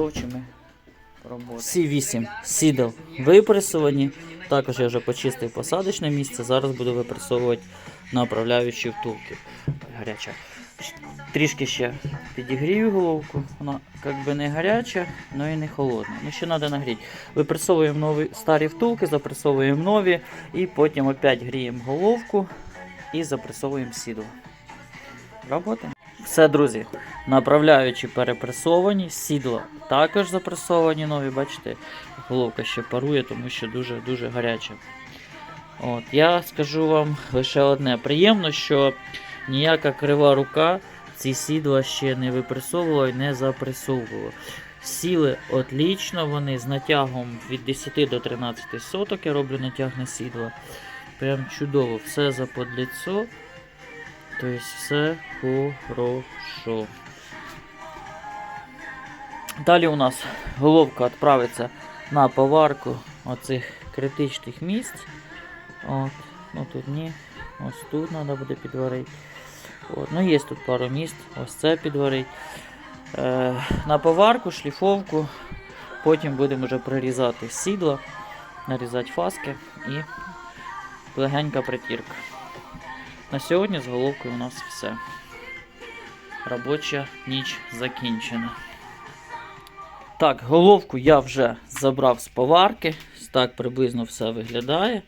підготовчими роботами. Всі вісім сідал випресовані. Також я вже почистив посадочне місце. Зараз буду випресовувати направляючі втулки. Гаряча. Трішки ще підігрію головку. Вона як би не гаряча, але і не холодна. Ну ще треба нагріти. Випресовуємо нові старі втулки, запресовуємо нові і потім опять гріємо головку і запресовуємо сідло. Робота. Все, друзі. Направляючі перепресовані, сідла також запресовані нові, бачите, головка ще парує, тому що дуже-дуже гаряча. От, я скажу вам лише одне. Приємно, що ніяка крива рука ці сідла ще не випресовувала і не запресовувала. Сіли отлічно, вони з натягом від 10 до 13 соток. Я роблю натяг на сідла. Прям чудово, все заподліцо. Тобто все хорошо. Далі у нас головка відправиться на поварку оцих критичних місць. От. Ну тут ні. Ось тут треба буде підварити. От. Ну є тут пару місць. Ось це підварити. Е, на поварку, шліфовку. Потім будемо вже прирізати сідло, нарізати фаски і легенька притірка. На сьогодні з головкою у нас все. Робоча ніч закінчена. Так, головку я вже забрав з поварки. Так приблизно все виглядає.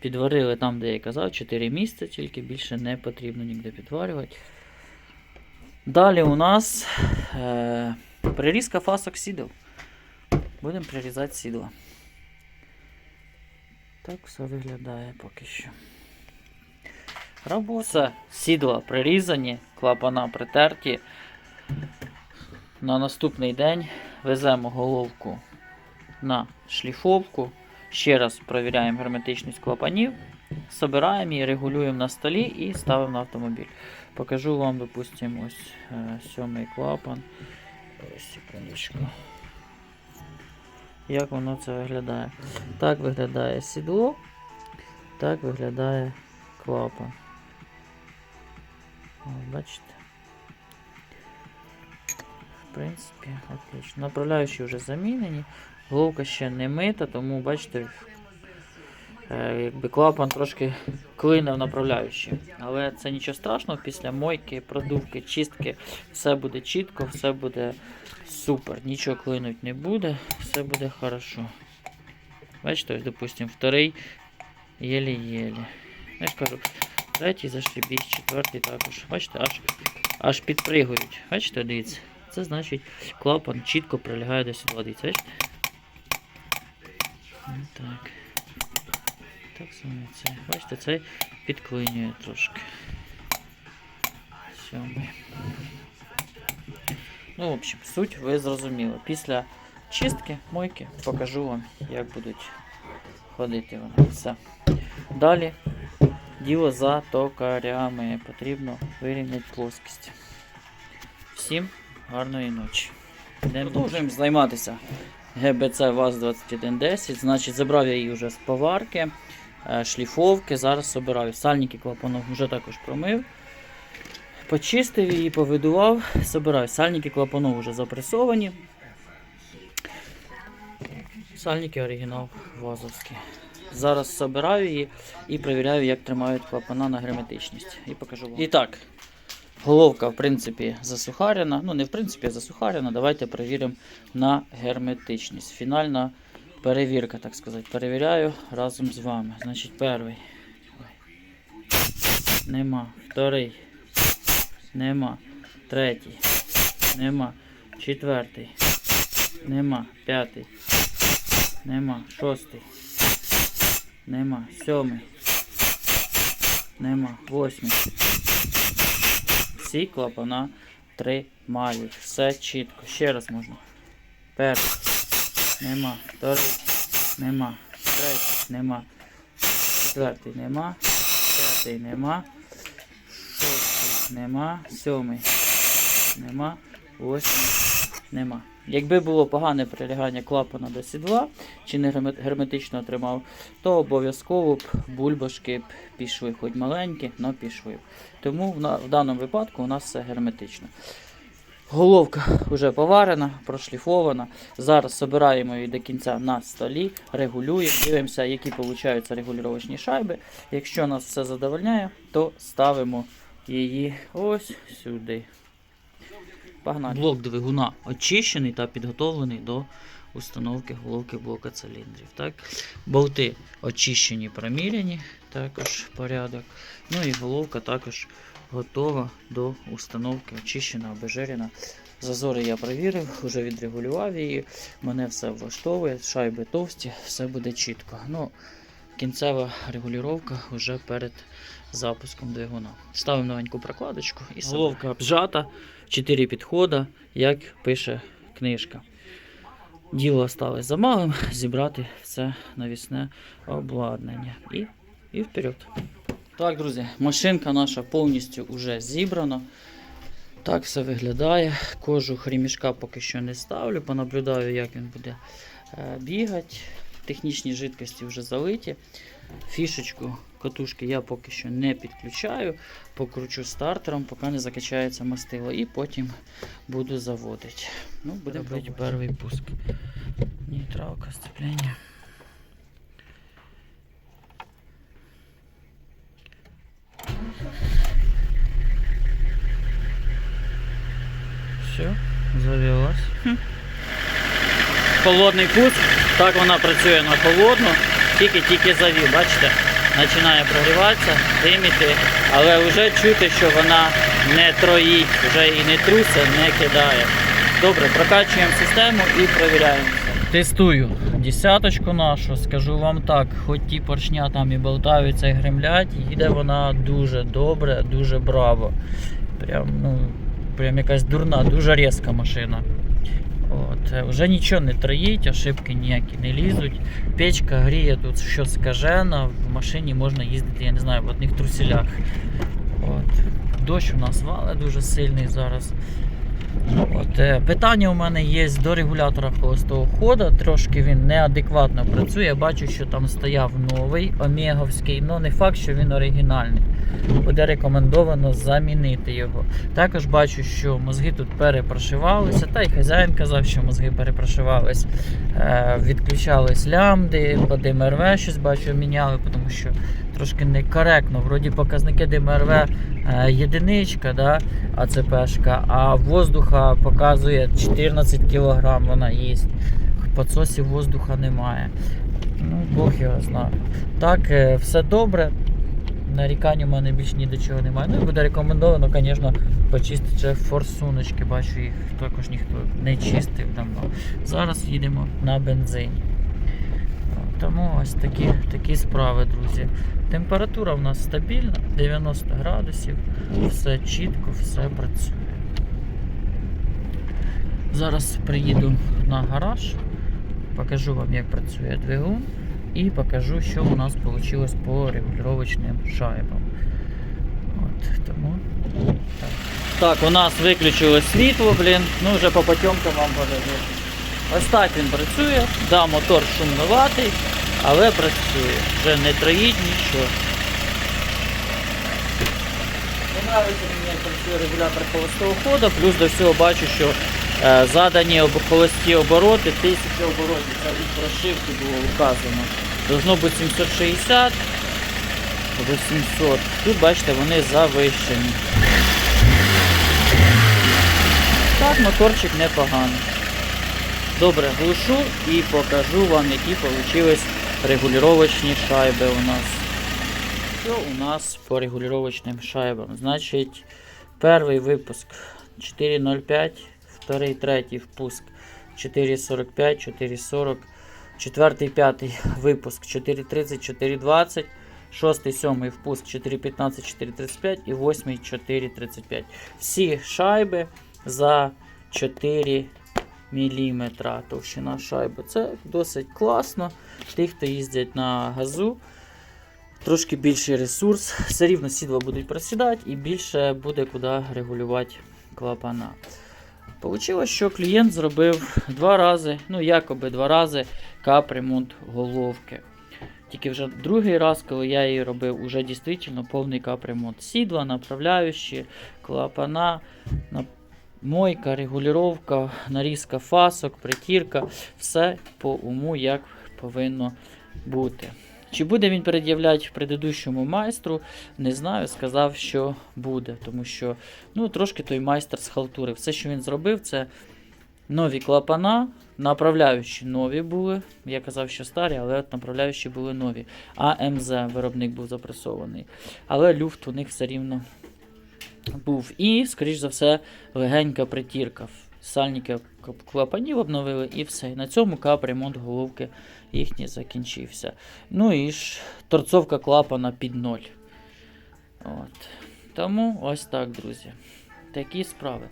Підварили там, де я казав, 4 місця, тільки більше не потрібно ніде підварювати. Далі у нас е, прирізка фасок сідел. Будемо прирізати сідла. Так все виглядає поки що. Робота. Сідла прирізані, клапана притерті. На наступний день веземо головку на шліфовку. Ще раз провіряємо герметичність клапанів, собираємо її, регулюємо на столі і ставимо на автомобіль. Покажу вам, допустимо, ось е, сьомий клапан. Ось секундочку. Як воно це виглядає? Так виглядає сідло, так виглядає клапан. Ось, бачите? В принципі, отлично. Направляючі вже замінені. Головка ще не мита, тому бачите, е, якби клапан трошки клине в направляючі. Але це нічого страшного, після мойки, продувки, чистки все буде чітко, все буде супер. Нічого клинуть не буде, все буде хорошо. Бачите, ось, допустимо, вторий єлі-єлі. Я ж кажу, третій зашибісь, четвертий також. Бачите, аж, аж підпригують. Бачите, дивіться. Це значить клапан чітко прилягає до сідла. Дивіться, бачите? Ну, Так. Так само це. Бачите, цей підклинює трошки. Сьомий. Ну, в общем, суть ви зрозуміли. Після чистки, мойки покажу вам, як будуть ходити вони. Все. Далі діло за токарями. Потрібно вирівняти плоскість. Всім гарної ночі. Продовжуємо займатися ГБЦ ВАЗ-2110. Значить, забрав я її вже з поварки, е, шліфовки. Зараз собираю. Сальники клапанов вже також промив. Почистив її, повидував, собираю. Сальники клапанов вже запресовані. Сальники оригінал вазовські. Зараз собираю її і перевіряю, як тримають клапана на герметичність. І покажу вам. І так, головка, в принципі, засухарена. Ну, не в принципі, а засухарена. Давайте перевіримо на герметичність. Фінальна перевірка, так сказати. Перевіряю разом з вами. Значить, перший. Нема. Вторий. Нема. Третій. Нема. Четвертий. Нема. П'ятий. Нема. Шостий. Нема. Сьомий. Нема. Восьмий. Всі клапана тримають. Все чітко. Ще раз можна. Перший. Нема. Вторий. Нема. Третій. Нема. Четвертий нема. П'ятий нема. Шостий нема. Сьомий. Нема. Восьмий. Нема. Якби було погане прилягання клапана до сідла, чи не герметично тримав, то обов'язково б бульбашки б пішли, хоч маленькі, але пішли. Тому в, в даному випадку у нас все герметично. Головка вже поварена, прошліфована. Зараз збираємо її до кінця на столі, регулюємо, дивимося, які получаються регулювачні шайби. Якщо нас все задовольняє, то ставимо її ось сюди. Погнали. Блок двигуна очищений та підготовлений до установки головки блока циліндрів. Так? Болти очищені, проміряні, також порядок. Ну і головка також готова до установки, очищена, обезжирена. Зазори я провірив, вже відрегулював її. Мене все влаштовує, шайби товсті, все буде чітко. Ну, кінцева регулювання вже перед запуском двигуна. Ставимо новеньку прокладочку і головка обжата, 4 підходи, як пише книжка. Діло осталось за малим зібрати все навісне обладнання. І, і вперед. Так, друзі, машинка наша повністю вже зібрана. Так все виглядає. Кожух ремішка поки що не ставлю, понаблюдаю, як він буде е, бігати. Технічні жидкості вже залиті. Фішечку катушки я поки що не підключаю, покручу стартером, поки не закачається мастило, і потім буду заводити. Ну, будемо робити перший пуск. Нейтралка, сцеплення. Все, завелась. Холодний пуск. Так вона працює на холодну. Тільки-тільки завів, бачите, починає прогріватися, диміти, але вже чути, що вона не троїть, вже і не трусе, не кидає. Добре, прокачуємо систему і перевіряємо. Тестую десяточку нашу, скажу вам так, хоч ті поршня там і болтаються і гремлять, їде вона дуже добре, дуже браво. Прям, ну, прям якась дурна, дуже різка машина. От, е, вже нічого не троїть, ошибки ніякі не лізуть. Печка гріє тут що скажено, в машині можна їздити, я не знаю, в одних труселях. От. Дощ у нас валить дуже сильний зараз. От, е, питання у мене є до регулятора холостого ходу. Трошки він неадекватно працює. Я бачу, що там стояв новий омеговський, але не факт, що він оригінальний. Буде рекомендовано замінити його. Також бачу, що мозги тут перепрошивалися, та й хазяїн казав, що мозги перепрошивались, е, відключались лямди, по ДМРВ щось бачу, міняли, тому що трошки некоректно. Вроді показники ДМРВ е, єдиничка, да, АЦПшка, а воздуха показує 14 кг вона їсть. Подсосів воздуха немає. Ну, Бог його знає. Так, е, все добре. Нарікань у мене більш ні до чого немає. Ну і буде рекомендовано, звісно, почистити форсуночки. Бачу, їх також ніхто не чистив давно. Зараз їдемо на бензині. Тому ось такі, такі справи, друзі. Температура в нас стабільна, 90 градусів, все чітко, все працює. Зараз приїду на гараж, покажу вам, як працює двигун, і покажу, що у нас вийшло по регулювачним шайбам. От, тому. Так. так, у нас виключилось світло, блін. Ну вже по потьомкам вам покажу. Ось так працює. Да, мотор шумноватий, але працює. Вже не троїть нічого. Подобається мені, працює регулятор холостого ходу, плюс до всього бачу, що е, задані холості обороти, 1000 оборотів, це від прошивки було вказано. Должно бути 760 або 700. Тут бачите, вони завищені. Так, моторчик непоганий. Добре, глушу і покажу вам, які вийшли регулювачні шайби у нас. Що у нас по регулювачним шайбам? Значить, перший випуск 4.05, вторий, третій впуск 4.45, 4.40, четвертий, п'ятий випуск 4.30, 4.20, шостий, сьомий впуск 4.15, 4.35 і восьмий 4.35. Всі шайби за 4 мм товщина шайби. Це досить класно. Ті, хто їздять на газу, трошки більший ресурс, все рівно сідла будуть просідати і більше буде куди регулювати клапана. Получилось, що клієнт зробив два рази, ну якоби два рази капремонт головки. Тільки вже другий раз, коли я її робив, уже дійсно повний капремонт. Сідла, направляючі, клапана, мойка, регулювання, нарізка фасок, притірка, все по уму, як повинно бути. Чи буде він пред'являти предыдущому майстру, не знаю, сказав, що буде, тому що ну, трошки той майстер схалтурив. Все, що він зробив, це нові клапана, направляючі нові були. Я казав, що старі, але от направляючі були нові. А МЗ виробник був запресований. Але люфт у них все рівно був. І, скоріш за все, легенька притірка. Сальники клапанів обновили і все. На цьому капремонт головки їхній закінчився. Ну і ж торцовка клапана під ноль. От. Тому ось так, друзі. Такі справи.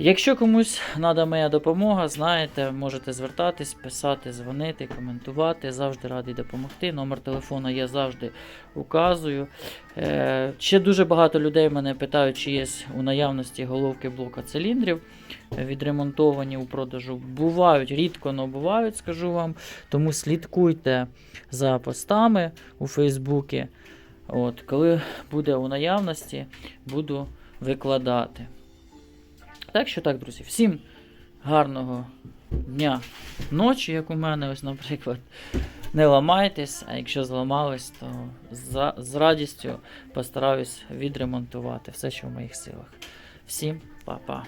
Якщо комусь треба моя допомога, знаєте, можете звертатись, писати, дзвонити, коментувати. Завжди радий допомогти. Номер телефона я завжди указую. Е, ще дуже багато людей мене питають, чи є у наявності головки блока циліндрів е, відремонтовані у продажу. Бувають, рідко, але бувають, скажу вам. Тому слідкуйте за постами у Фейсбуці. От, коли буде у наявності, буду викладати. Так що так, друзі, всім гарного дня, ночі, як у мене, ось, наприклад. Не ламайтесь, а якщо зламались, то за, з радістю постараюсь відремонтувати все, що в моїх силах. Всім па-па.